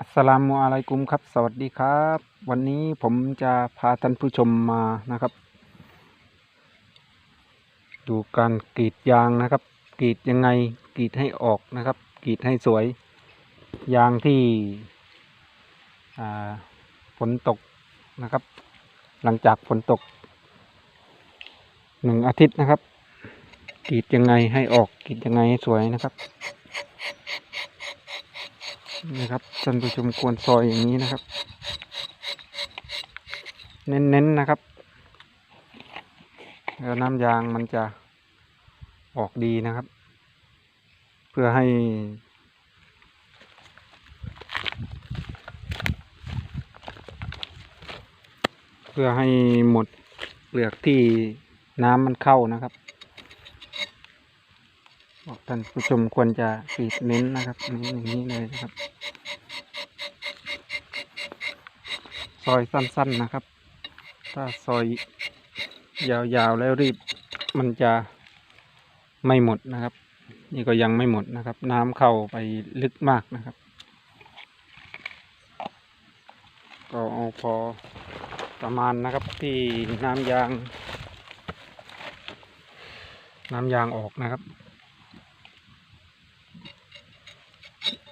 อัสสลามุอะลัยกุมครับ สวัสดีครับ วันนี้ผมจะพาท่านผู้ชมมานะครับ ดูการกรีดยางนะครับ กรีดยังไงกรีดให้ออกนะครับ กรีดให้สวย ยางที่ฝนตกนะครับ หลังจากฝนตกหนึ่งอาทิตย์นะครับกรีดยังไงให้ออกกรีดยังไงให้สวยนะครับ นี่ครับท่านผู้ชมควรซอยอย่างนี้นะครับ เน้นๆนะครับแล้วน้ำยางมันจะออกดีนะครับ เพื่อให้ เพื่อให้หมดเปลือกที่น้ำมันเข้านะครับ ท่านผู้ชมควรจะกรีดเน้นนะครับเน้นอย่างนี้เลยนะครับ ซอยสั้นๆนะครับ ถ้าซอยยาวๆแล้วรีบมันจะไม่หมดนะครับ นี่ก็ยังไม่หมดนะครับ น้ำเข้าไปลึกมากนะครับ ก็เอาพอประมาณนะครับที่น้ำยาง น้ำยางออกนะครับ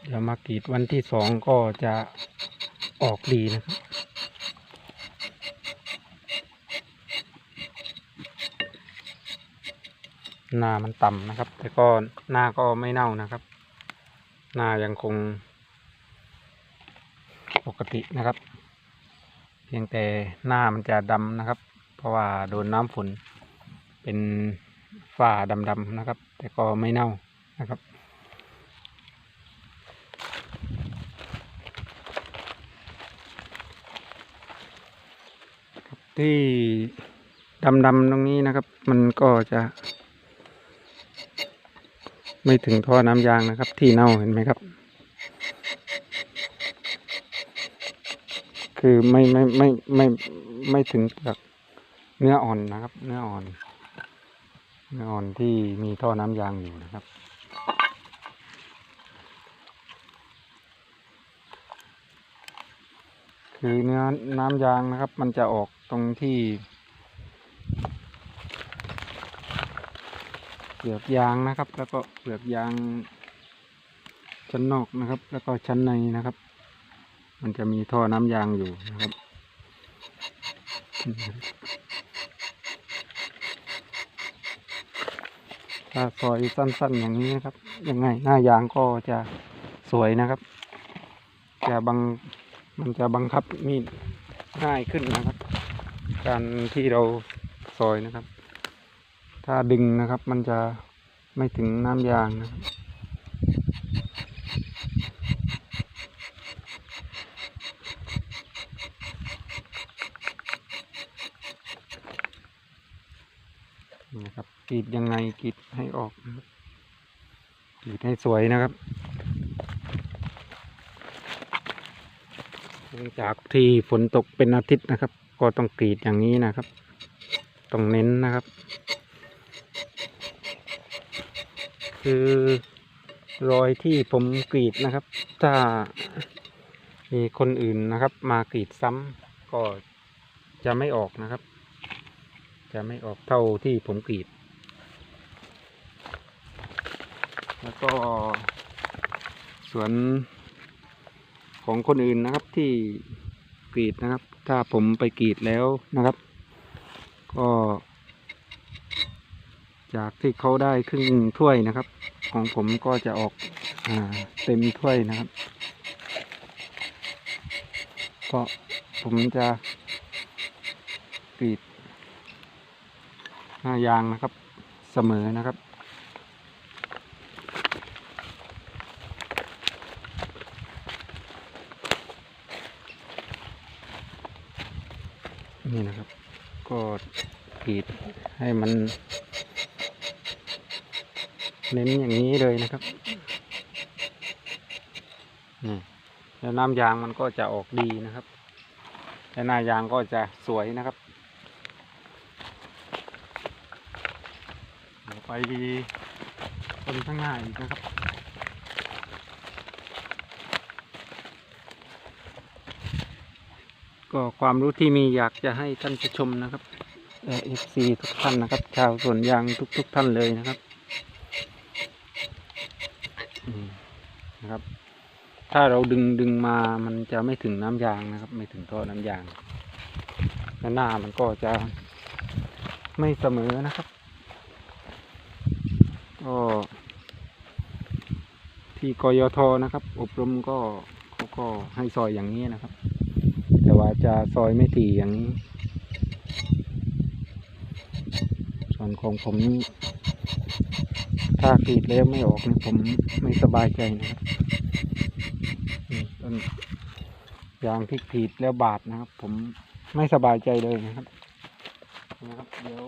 เดี๋ยวมากรีดวันที่สองก็จะออกดีนะครับ หน้ามันต่ำนะครับ แต่ก็หน้าก็ไม่เน่านะครับ หน้ายังคง ปกตินะครับ เพียงแต่หน้ามันจะดำนะครับ เพราะว่าโดนน้ำฝนเป็นฝ้าดำๆนะครับ แต่ก็ไม่เน่านะครับ ที่ดำๆตรงนี้นะครับ มันก็จะ ไม่ถึงท่อน้ำยางนะครับ ที่เน่าเห็นไหมครับ คือไม่ไม่ไม่ไม่ไม่ถึงกับเนื้ออ่อนนะครับ เนื้ออ่อน เนื้ออ่อนที่มีท่อน้ำยางอยู่นะครับคือเนื้อน้ำยางนะครับ มันจะออก ตรงที่เปลือกยางนะครับ แล้วก็เปลือกยาง ชั้นนอกนะครับ แล้วก็ชั้นในนะครับ มันจะมีท่อน้ำยางอยู่นะครับถ้าซอยสั้นๆอย่างนี้นะครับ ยังไงหน้ายางก็จะสวยนะครับ จะบังมันจะบังคับมีดง่ายขึ้นนะครับ การที่เราซอยนะครับ ถ้าดึงนะครับมันจะไม่ถึงน้ำยางนะครับนี่นะครับกรีดยังไงกรีดให้ออกนะครับกรีดให้สวยนะครับหลังจากที่ฝนตกเป็นอาทิตย์นะครับ ก็ต้องกรีดอย่างนี้นะครับ ต้องเน้นนะครับ คือรอยที่ผมกรีดนะครับ ถ้ามีคนอื่นนะครับ มากรีดซ้ำก็จะไม่ออกนะครับ จะไม่ออกเท่าที่ผมกรีด แล้วก็ส่วนของคนอื่นนะครับที่กรีดนะครับ ถ้าผมไปกรีดแล้วนะครับ ก็ จากที่เขาได้ครึ่งถ้วยนะครับ ของผมก็จะออกอเต็มถ้วยนะครับก็ผมจะกรีดหน้ายางนะครับเสมอนะครับ นี่นะครับ ก็ กรีดให้มัน เน้นอย่างนี้เลยนะครับนี่แล้วน้ำยางมันก็จะออกดีนะครับและหน้ายางก็จะสวยนะครับเดี๋ยวไปคนข้างหน้าอีกนะครับก็ความรู้ที่มีอยากจะให้ท่านผู้ชมนะครับ เอฟซีทุกท่านนะครับ ชาวสวนยางทุกๆท่านเลยนะครับนะครับ ถ้าเราดึงดึงมามันจะไม่ถึงน้ำยางนะครับ ไม่ถึงท่อน้ำยางและหน้ามันก็จะไม่เสมอนะครับก็ที่กยทนะครับ อบรมก็เขาก็ให้ซอยอย่างนี้นะครับ แต่ว่าจะซอยไม่ถี่อย่างนี้ ส่วนของผมนี่ถ้ากรีดแล้วไม่ออกนี่ผมไม่สบายใจนะครับต้นยางที่กรีดแล้วบาดนะครับ ผมไม่สบายใจเลยนะครับนะครับเดี๋ยว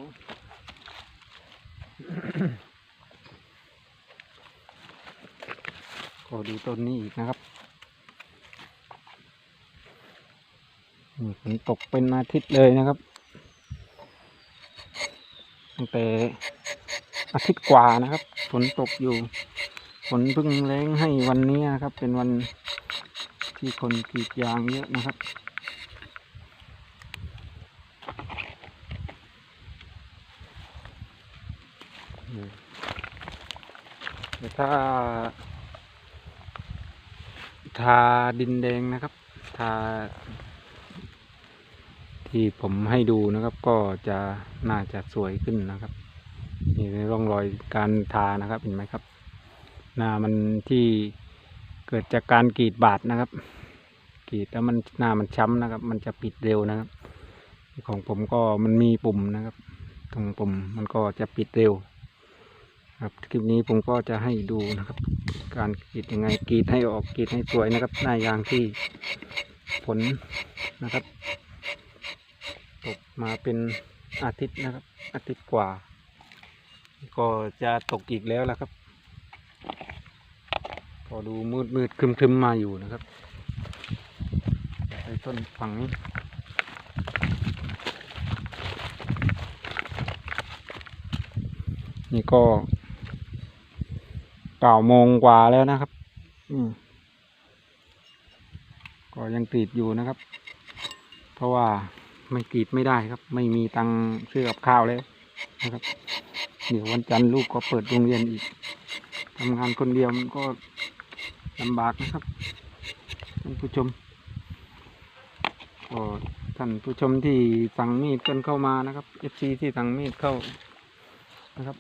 ก็ดูต้นนี้อีกนะครับฝนตกเป็นอาทิตย์เลยนะครับ ตั้งแต่อาทิตย์กว่านะครับ ฝนตกอยู่ ฝนเพิ่งแรงให้วันนี้นะครับ เป็นวันที่คนกรีดยางเยอะนะครับแต่ถ้า ทาดินแดงนะครับ ทา ที่ผมให้ดูนะครับก็จะน่าจะสวยขึ้นนะครับนี่ร่องรอยการทานะครับเห็นไหมครับหน้ามันที่เกิดจากการกรีดบาดนะครับกรีดแล้วมันหน้ามันช้ำนะครับ มันจะปิดเร็วนะครับ ของผมก็มันมีปุ่มนะครับ ตรงปุ่มมันก็จะปิดเร็ว ครับคลิปนี้ผมก็จะให้ดูนะครับ การกรีดยังไงกรีดให้ออกกรีดให้สวยนะครับหน้ายางที่ผลนะครับ มาเป็นอาทิตย์นะครับ อาทิตย์กว่า ก็จะตกอีกแล้วละครับก็ดูมืดมืดครึมครึมๆมาอยู่นะครับไปต้นฝั่งนี้นี่ก็เก้าโมงกว่าแล้วนะครับ อืมก็ยังกรีดอยู่นะครับ เพราะว่า ไม่กรีดไม่ได้ครับ ไม่มีตังซื้อกับข้าวแล้วนะครับ เดี๋ยววันจันทร์ลูกก็เปิดโรงเรียนอีกทำงานคนเดียวมันก็ลำบากนะครับท่านผู้ชมก็ท่านผู้ชมที่สั่งมีดกันเข้ามานะครับเอฟซีที่สั่งมีดเข้านะครับ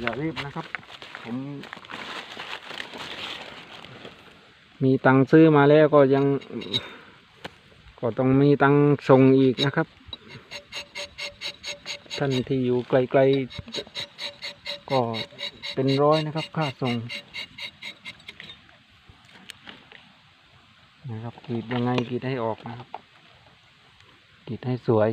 อย่ารีบนะครับ ผม มีตังซื้อมาแล้วก็ยัง ก็ต้องมีตังส่งอีกนะครับ ท่านที่อยู่ไกลๆ ก็เป็นร้อยนะครับ ค่าส่งนะครับกรีดยังไงกรีดให้ออกนะครับกรีดให้สวย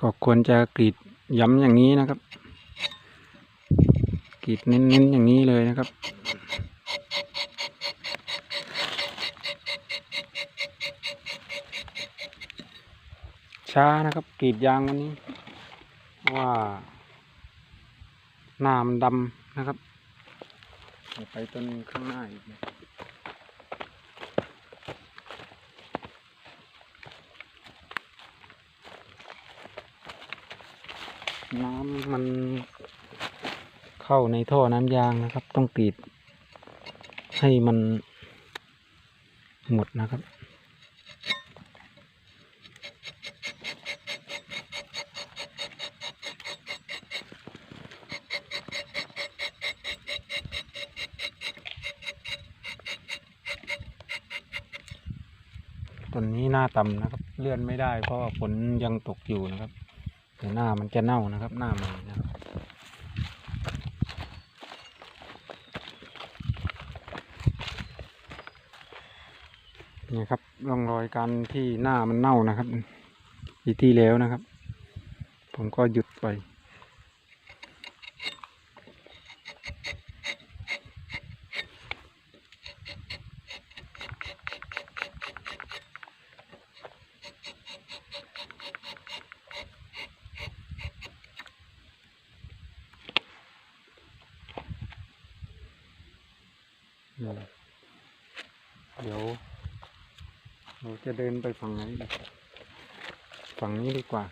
ก็ควรจะกรีดย้ำอย่างนี้นะครับ กรีดเน้นๆอย่างนี้เลยนะครับช้านะครับกรีดยางวันนี้ว่าหน้ามันดำนะครับ ไปต้นข้างหน้าอีกนะ มันเข้าในท่อน้ำยางนะครับ ต้องกรีด ให้มันหมดนะครับตอนนี้หน้าต่ำนะครับ เลื่อนไม่ได้เพราะว่าฝนยังตกอยู่นะครับ แต่หน้ามันจะเน่านะครับ หน้าใหม่นะครับนี่ครับร่องรอยการที่หน้ามันเน่านะครับปีที่แล้วนะครับ ผมก็หยุดไป น มเดี๋ยวเราจะเดินไปฝั่งไหนฝั่งนี้ดีกว่า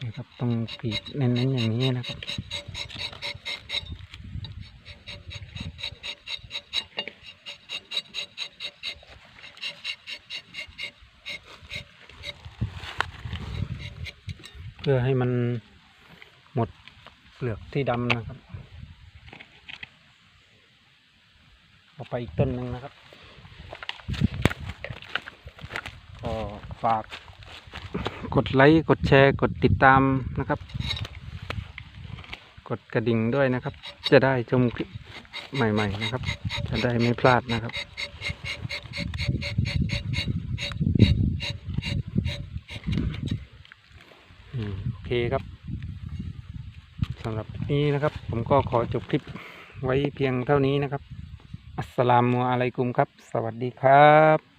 นี่ครับต้องปีกเน้นๆอย่างนี้นะครับเพื่อให้มัน หมดเปลือกที่ดำนะครับเอาไปอีกต้นหนึ่งนะครับ ก็ฝากกดไลค์กดแชร์กดติดตามนะครับ กดกระดิ่งด้วยนะครับ จะได้ชมคลิปใหม่ ๆ นะครับ จะได้ไม่พลาดนะครับอืมโอเคครับ นี้นะครับ ผมก็ขอจบคลิปไว้เพียงเท่านี้นะครับ อัสสลามุอะลัยกุมครับ สวัสดีครับ